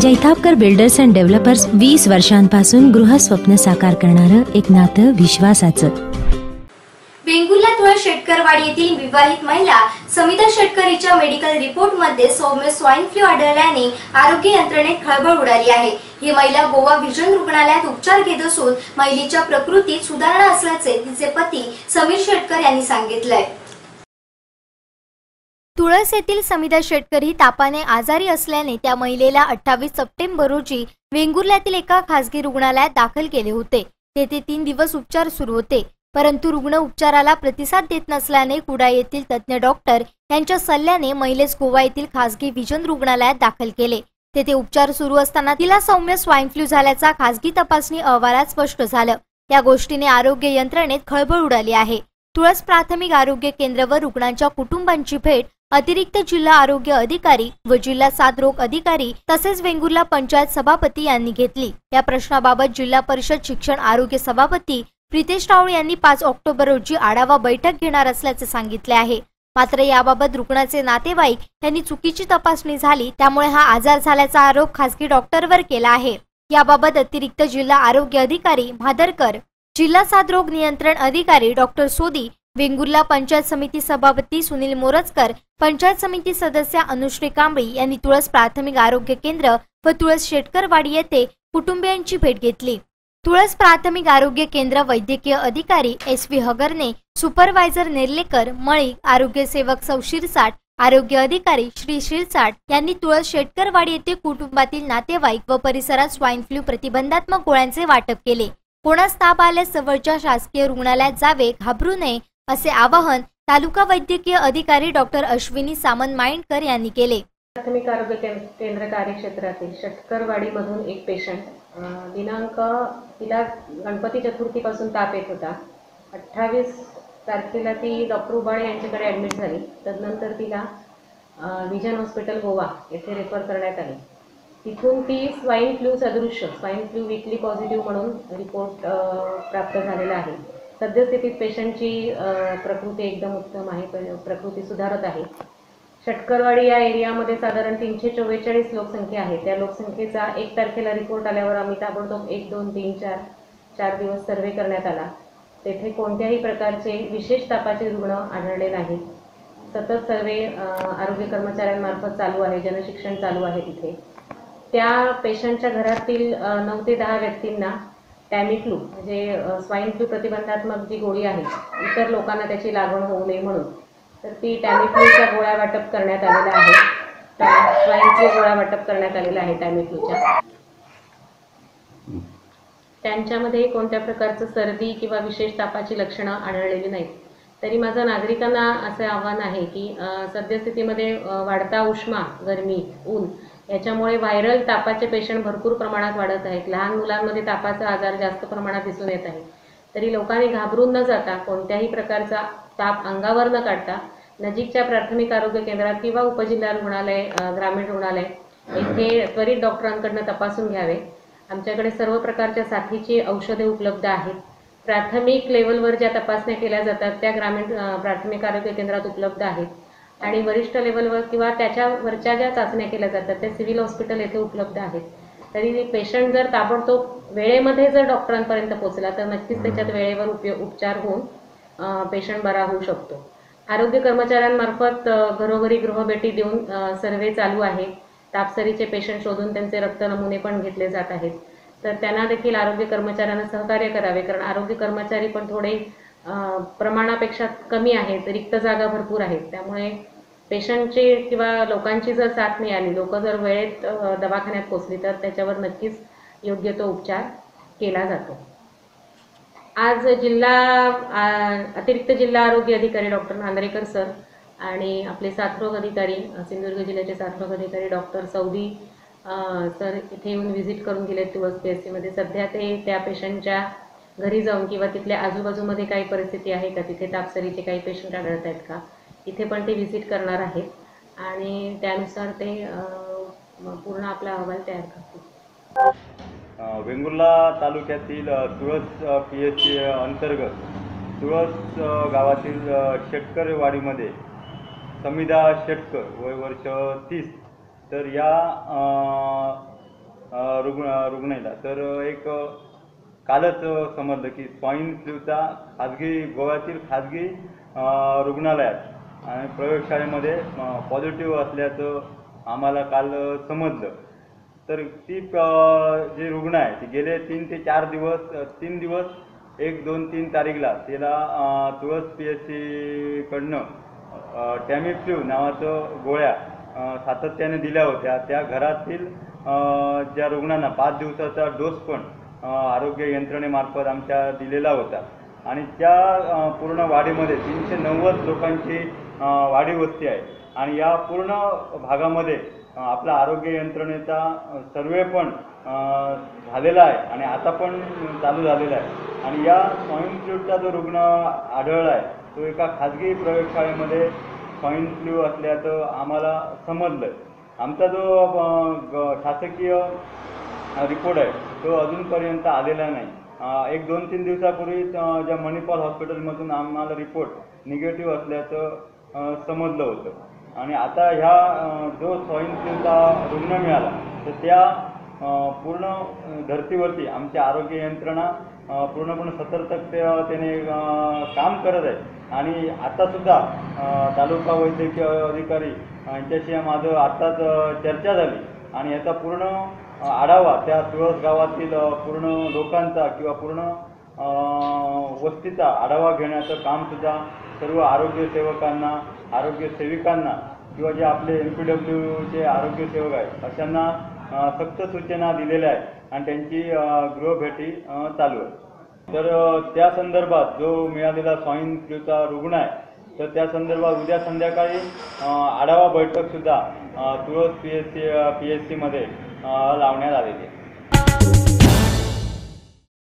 Jaitapkar builders and developers वीस वर्षांपासून गृहस्वप्न साकार करणारं एक नातं विश्वासाचं. वेंगुर्ला तुळस शेटकरवाडी येथील विवाहित महिला समिता शेटकर हिच्या मेडिकल रिपोर्टमध्ये सौम्य स्वाईन फ्लू आढळल्याने आरोग्य यंत्रणेत खळबळ उडाली आहे. ही महिला गोवा व्हिजन रुग्णालयात उपचार घेत असून महिलेच्या प्रकृतीत सुधारणा असल्याचे तिचे पती समीर शेटकर यांनी सांगितलंय. तुळस येथील समिता शेटकर ही तापाने आजारी असल्याने त्या महिलेला अठ्ठावीस सप्टेंबर रोजी वेंगुर्ल्यातील एका खासगी रुग्णालयात दाखल केले होते. तेथे तीन दिवस उपचार सुरू होते. परंतु रुग्ण उपचाराला प्रतिसाद देत नसल्याने कुडा येथील तज्ज्ञ डॉक्टर यांच्या सल्ल्याने महिलेस गोवा येथील खासगी विजन रुग्णालयात दाखल केले. तेथे उपचार सुरू असताना तिला सौम्य स्वाईन फ्लू झाल्याचा खासगी तपासणी अहवालात स्पष्ट झालं. या गोष्टीने आरोग्य यंत्रणेत खळबळ उडाली आहे. तुळस प्राथमिक आरोग्य केंद्र व रुग्णांच्या कुटुंबांची भेट अतिरिक्त जिल्हा आरोग्य अधिकारी व जिल्हा साथरोग अधिकारी तसेच वेंगुर्ला पंचायत सभापती यांनी घेतली. या प्रश्नाबाबत जिल्हा परिषद शिक्षण आरोग्य सभापती प्रितेश राऊळ यांनी पाच ऑक्टोबर रोजी आढावा बैठक घेणार असल्याचे सांगितले आहे. मात्र याबाबत रुग्णाचे नातेवाईक यांनी चुकीची तपासणी झाली त्यामुळे हा आजार झाल्याचा आरोप खासगी डॉक्टरवर केला आहे. याबाबत अतिरिक्त जिल्हा आरोग्य अधिकारी भादरकर जिल्हा साथरोग नियंत्रण अधिकारी डॉक्टर सोदी वेंगुर्ला पंचायत समिती सभापती सुनील मोरजकर पंचायत समिती सदस्य अनुश्री कांबळी यांनी तुळस प्राथमिक आरोग्य केंद्र व तुळस शेटकरवाडी येथे कुटुंबियांची भेट घेतली. तुळस प्राथमिक आरोग्य केंद्र वैद्यकीय अधिकारी S V Hagarne supervisor Nerlekar मळी आरोग्य सेवक सौ शिरसाट आरोग्य अधिकारी श्री शिरसाट यांनी तुळस शेटकरवाडी येथे कुटुंबातील नातेवाईक व परिसरात स्वाईन फ्लू प्रतिबंधात्मक गोळ्यांचे वाटप केले. कोणास ताप आल्यास जवळच्या शासकीय रुग्णालयात जावे घाबरू नये असे आवाहन तालुका वैद्यकीय अधिकारी डॉक्टर अश्विनी सामंत माइंडकर यांनी केले. प्राथमिक आरोग्य केंद्र कार्यक्षेत्रातील शटकरवाडीमधून एक पेशंट दिनांक तिला गणपती चतुर्थीपासून ताप येत होता. अठ्ठावीस तारखेला ती डॉक्टर उबाळे यांच्याकडे ॲडमिट झाली. तदनंतर तिला विजन हॉस्पिटल गोवा येथे रेफर करण्यात आले. तिथून ती स्वाईन फ्लू सदृश्य स्वाईन फ्लू विकली पॉझिटिव्ह म्हणून रिपोर्ट प्राप्त झालेला आहे. सद्यस्थितीत पेशंटची प्रकृती एकदम उत्तम आहे प्रकृती सुधारत आहे. षटकरवाडी या एरियामध्ये साधारण तीनशे चव्वेचाळीस लोकसंख्या आहे. त्या लोकसंख्येचा एक तारखेला रिपोर्ट आल्यावर आम्ही ताबडतोब एक दोन तीन चार चार दिवस सर्वे करण्यात आला. तेथे कोणत्याही प्रकारचे विशेष तापाचे रुग्ण आढळले नाहीत. सतत सर्वे आरोग्य कर्मचाऱ्यांमार्फत चालू आहे जनशिक्षण चालू आहे तिथे. त्या पेशंटच्या घरातील नऊ ते दहा व्यक्तींना टॅमिफ्लू म्हणजे स्वाईन फ्लू प्रतिबंधात्मक जी गोळी आहे इतर लोकांना त्याची लागण होऊ नये म्हणून. तर ती टॅमिफ्लूच्या गोळ्या वाटप करण्यात आलेल्या आहेत. स्वाईन फ्लू गोळ्या वाटप करण्यात आलेल्या आहे टॅमिफ्लूच्या त्यांच्यामध्ये कोणत्या प्रकारचं सर्दी किंवा विशेष तापाची लक्षणं आढळलेली नाहीत. तरी माझं नागरिकांना असं आव्हान आहे की सद्यस्थितीमध्ये वाढता उष्मा गरमी ऊन याच्यामुळे व्हायरल तापाचे पेशंट भरपूर प्रमाणात वाढत आहेत. लहान मुलांमध्ये तापाचा आजार जास्त प्रमाणात दिसून येत आहे. तरी लोकांनी घाबरून न जाता कोणत्याही प्रकारचा ताप अंगावर न काढता नजीकच्या प्राथमिक आरोग्य केंद्रात किंवा उपजिल्हा रुग्णालय ग्रामीण रुग्णालय येथे त्वरित डॉक्टरांकडनं तपासून घ्यावे. आमच्याकडे सर्व प्रकारच्या साथीची औषधे उपलब्ध आहेत. प्राथमिक लेवलवर ज्या तपासण्या केल्या जातात त्या ग्रामीण प्राथमिक आरोग्य केंद्रात उपलब्ध आहेत. आणि वरिष्ठ लेवलवर किंवा त्याच्यावरच्या ज्या चाचण्या केल्या जातात त्या सिव्हिल हॉस्पिटल येथे उपलब्ध आहेत. तरी पेशंट जर ताबडतोब वेळेमध्ये जर डॉक्टरांपर्यंत पोहोचला तर नक्कीच त्याच्यात वेळेवर उपयोग उपचार होऊन पेशंट बरा होऊ शकतो. आरोग्य कर्मचाऱ्यांमार्फत घरोघरी गृहभेटी देऊन सर्वे चालू आहे. तापसरीचे पेशंट शोधून त्यांचे रक्त नमुने पण घेतले जात आहेत. तर त्यांना देखील आरोग्य कर्मचाऱ्यांना सहकार्य करावे कारण आरोग्य कर्मचारी पण थोडे प्रमाणापेक्षा कमी आहेत रिक्त जागा भरपूर आहेत. त्यामुळे पेशंटची किंवा लोकांची जर साथ मिळाली लोक जर वेळेत दवाखान्यात पोचली तर त्याच्यावर नक्कीच योग्य तो उपचार केला जातो. आज जिल्हा अतिरिक्त जिल्हा आरोग्य अधिकारी डॉक्टर नांदरेकर सर आणि आपले साथरोग अधिकारी सिंधुदुर्ग जिल्ह्याचे साथरोग अधिकारी डॉक्टर सौदी सर इथे येऊन व्हिजिट करून गेले तुळस पी एस सीमध्ये सध्या ते त्या पेशंटच्या घरी जाऊन किंवा तिथल्या आजूबाजूमध्ये काही परिस्थिती आहे का? तिथे तापसरीचे काही पेशंट आढळत आहेत का? इथे पण ते व्हिजिट करणार आहेत. आणि त्यानुसार ते पूर्ण आपला अहवाल तयार करतील. वेंगुर्ला तालुक्यातील तुळस पी एच सी अंतर्गत तुळस गावातील अ, शेटकरवाडीमध्ये समिधा शेटकर वय वर्ष तीस तर या रुग्ण रुग्णाला तर एक कालच समजलं की स्वाईन फ्लूचा खाजगी गोव्यातील खाजगी रुग्णालयात आणि प्रयोगशाळेमध्ये पॉझिटिव्ह असल्याचं आम्हाला काल समजलं. तर ती जे रुग्ण आहे ती गेले तीन ते चार दिवस तीन दिवस एक दोन तीन तारीखला तिला तुळस पी एच सीकडनं टॅमिफ्ल्यू नावाचं गोळ्या सातत्याने दिल्या होत्या. त्या घरातील ज्या रुग्णांना पाच दिवसाचा डोस पण आरोग्य यंत्रणेमार्फत आमच्या दिलेला होता. आणि त्या पूर्ण वाडीमध्ये तीनशे नव्वद लोकांची वाडी वस्ती आहे. आणि या पूर्ण भागामध्ये आपला आरोग्य यंत्रणेचा सर्वे पण झालेला आहे आणि आता पण चालू झालेला आहे. आणि या स्वाईन फ्लूचा जो रुग्ण आढळला आहे तो एका खाजगी प्रयोगशाळेमध्ये स्वाईन फ्लू असल्याचं आम्हाला समजलं आमचा जो ग- शासकीय रिपोर्ट आहे तो अजूनपर्यंत आलेला नाही. एक दोन तीन दिवसापूर्वी ज्या मणिपाल हॉस्पिटलमधून आम्हाला रिपोर्ट निगेटिव्ह असल्याचं समजलं होतं. आणि आता ह्या जो स्वाईन फ्लूचा रुग्ण मिळाला तर त्या पूर्ण धर्तीवरती आमची आरोग्य यंत्रणा अ, पूर्णपणे सतर्कतेने त्याने काम करत आहे. आणि आत्तासुद्धा तालुका वैद्यकीय अधिकारी यांच्याशी माझं आत्ताच चर्चा झाली. आणि याचा पूर्ण आढावा त्या तुळस गावातील पूर्ण लोकांचा किंवा पूर्ण वस्तीचा आढावा घेण्याचं कामसुद्धा सर्व आरोग्य सेवकांना आरोग्य सेविकांना किंवा जे आपले एम पी डब्ल्यूचे आरोग्य सेवक आहेत अशांना सक्त सूचना दिलेल्या आहेत आणि त्यांची गृहभेटी चालू आहे. तर त्या संदर्भात जो मिळालेला स्वाईन फ्लूचा रुग्ण आहे तर त्या संदर्भात उद्या संध्याकाळी आढावा बैठकसुद्धा Tulas P S C P S सीमध्ये लावण्यात आलेली आहे.